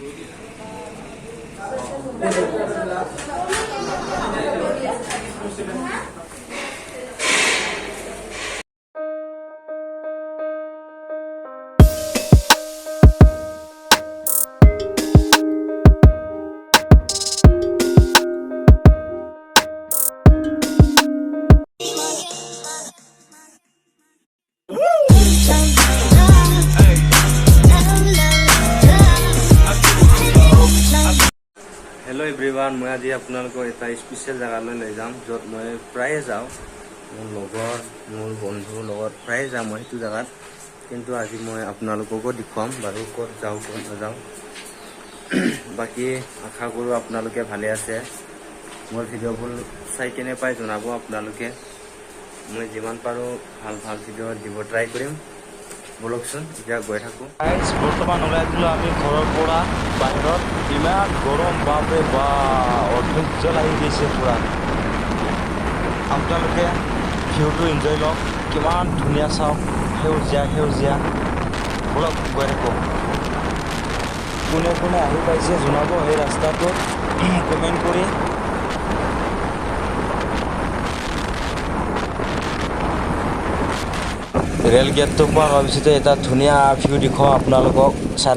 Thank you. Hello' everyone মই আজি আপোনালোকক এটা স্পেচিয়েল জেগালৈ লৈ যাম, য'ত মই প্ৰায়ে যাওঁ। মোৰ লগৰ, মোৰ বন্ধুৰ লগত প্ৰায়ে যাওঁ মই সেইটো জেগাত। কিন্তু আজি মই আপোনালোককো দেখুৱাম, বাৰু ক'ত যাওঁ, ক'ত নাযাওঁ। বাকী আশা কৰোঁ আপোনালোকে ভালে আছে। মোৰ ভিডিঅ'বোৰ চাই কেনে পাই জনাব আপোনালোকে। মই যিমান পাৰোঁ ভালো ভালো ভিডিঅ' দিব ট্ৰাই কৰিম। ব'লকচোন, এতিয়া গৈ থাকোঁ। বৰ্তমান ওলাই দিলোঁ আমি ঘৰৰ পৰা বাহিৰত। ইমান গৰম, বাপৰে বা, অধৈৰ্য লাগি গৈছে পূৰা। আপোনালোকে ভিউটো এনজয় লওক। কিমান ধুনীয়া চাওক। সেউজীয়া সেউজীয়া। ব'লক গৈ থাকোঁ। কোনে কোনে আহি পাইছে জনাব। সেই ৰাস্তাটোত কমেণ্ট কৰি ৰেল গেটটো পাৰ হোৱাৰ পিছতে এটা ধুনীয়া ভিউ দেখুৱাওঁ আপোনালোকক চাই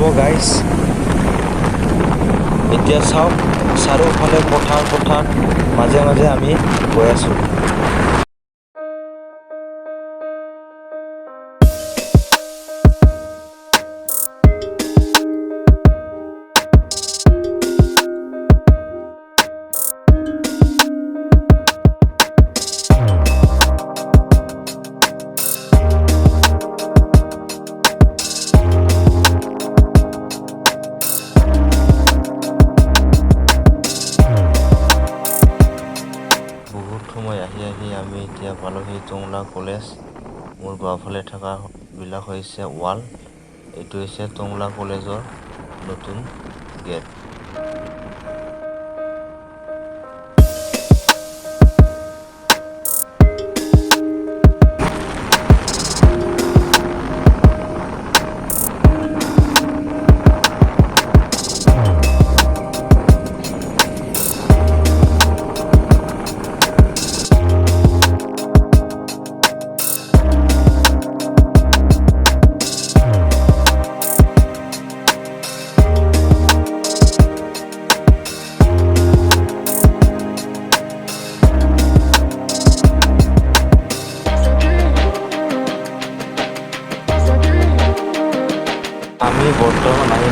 জনাব গাইজ এতিয়া চাওক চাৰিওফালে পথাৰ পথাৰ মাজে মাজে আমি গৈ আছোঁ। সময় আহি আহি আমি এতিয়া পালোহি টংলা কলেজ। মোৰ বাওঁফালে থকা বিলাক হৈছে ৱাল। এইটো হৈছে টংলা কলেজৰ নতুন গেট।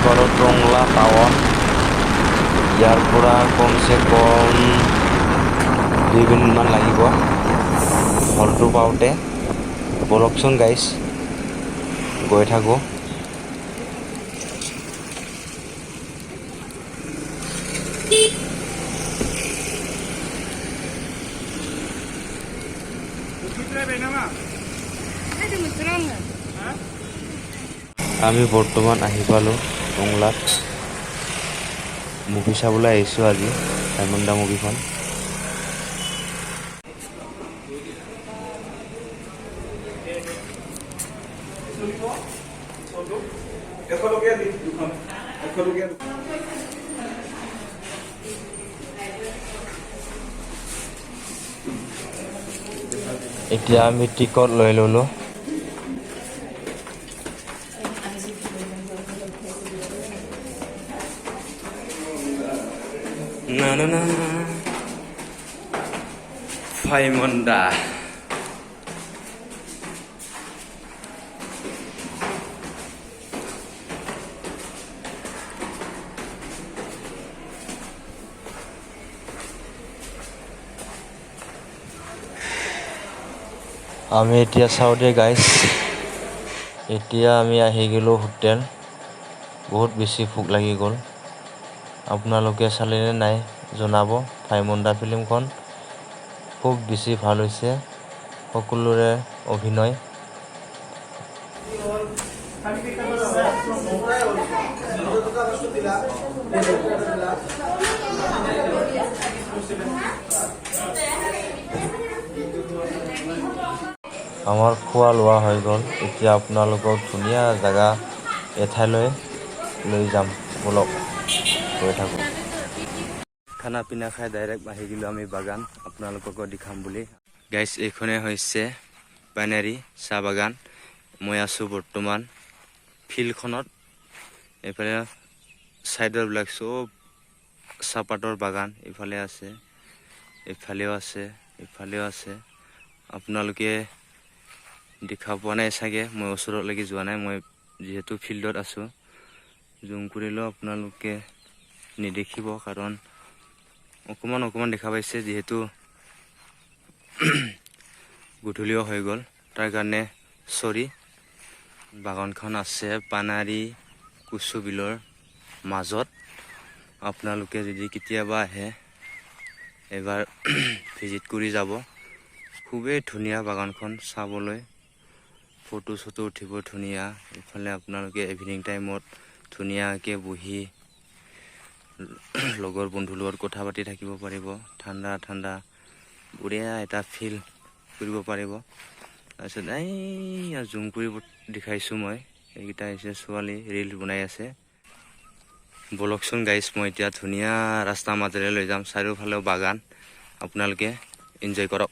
পালোঁ টংলা টাউন ইয়াৰ পৰা কমচে কম দুই মিনিটমান লাগিব। হলটো পাওঁতে বলকচোন গাইছ গৈ থাকোঁ। আমি বৰ্তমান আহি পালোঁ। টংলাত মুভি চাবলৈ আহিছোঁ আজি ডায়মণ্ডা মুভিখন। এতিয়া আমি টিকট লৈ ল'লোঁ। ভালো ফাইমন্ডা আমি এতিয়া চাওঁ দেই গাইজ এতিয়া আমি আহি গ'লোঁ হোটেল। বহুত বেছি ভোক লাগি গ'ল। আপোনালোকে চালেনে নাই? জনাব ভাইমন্দা ফিল্মখন খুব বেছি ভালো হৈছে। সকলোৰে অভিনয়। আমাৰ খোৱা লোৱা হৈ গ'ল। এতিয়া আপোনালোকক ধুনীয়া জেগা এঠাইলৈ লৈ যাম। বলক, গৈ থাকোঁ। খানা পিনা খাই ডাইৰেক্ট আহি গ'লোঁ আমি বাগান। আপোনালোককো দেখাম বুলি। গাইছ এইখনে হৈছে পাইনাৰী চাহ বাগান। মই আছোঁ বৰ্তমান ফিল্ডখনত। এইফালে ছাইডৰবিলাক চব চাহপাতৰ বাগান ইফালে আছে ইফালেও আছে ইফালেও আছে। আপোনালোকে দেখা পোৱা নাই চাগে মই ওচৰলৈকে যোৱা নাই মই যিহেতু ফিল্ডত আছোঁ। জুম কৰিলেও আপোনালোকে নেদেখিব কাৰণ অকণমান অকণমান দেখা পাইছে যিহেতু গধূলিও হৈ গ'ল। তাৰ কাৰণে চৰি বাগানখন আছে পানাৰী কুচু বিলৰ মাজত। আপোনালোকে যদি কেতিয়াবা আহে এবাৰ ভিজিট কৰি যাব। খুবেই ধুনীয়া বাগানখন চাবলৈ। ফটো চটো উঠিব ধুনীয়া। ইফালে আপোনালোকে ইভিনিং টাইমত ধুনীয়াকৈ বহি লগৰ বন্ধুৰ লগত কথা পাতি থাকিব পাৰিব। ঠাণ্ডা ঠাণ্ডা বঢ়িয়া এটা ফিল কৰিব পাৰিব। তাৰপিছত এই জুম কৰি দেখাইছোঁ মই। এইকেইটা হৈছে ছোৱালী ৰিল বনাই আছে। বলকচোন গাইছ মই এতিয়া ধুনীয়া ৰাস্তাৰ মাজেৰে লৈ যাম। চাৰিওফালেও বাগান। আপোনালোকে এনজয় কৰক।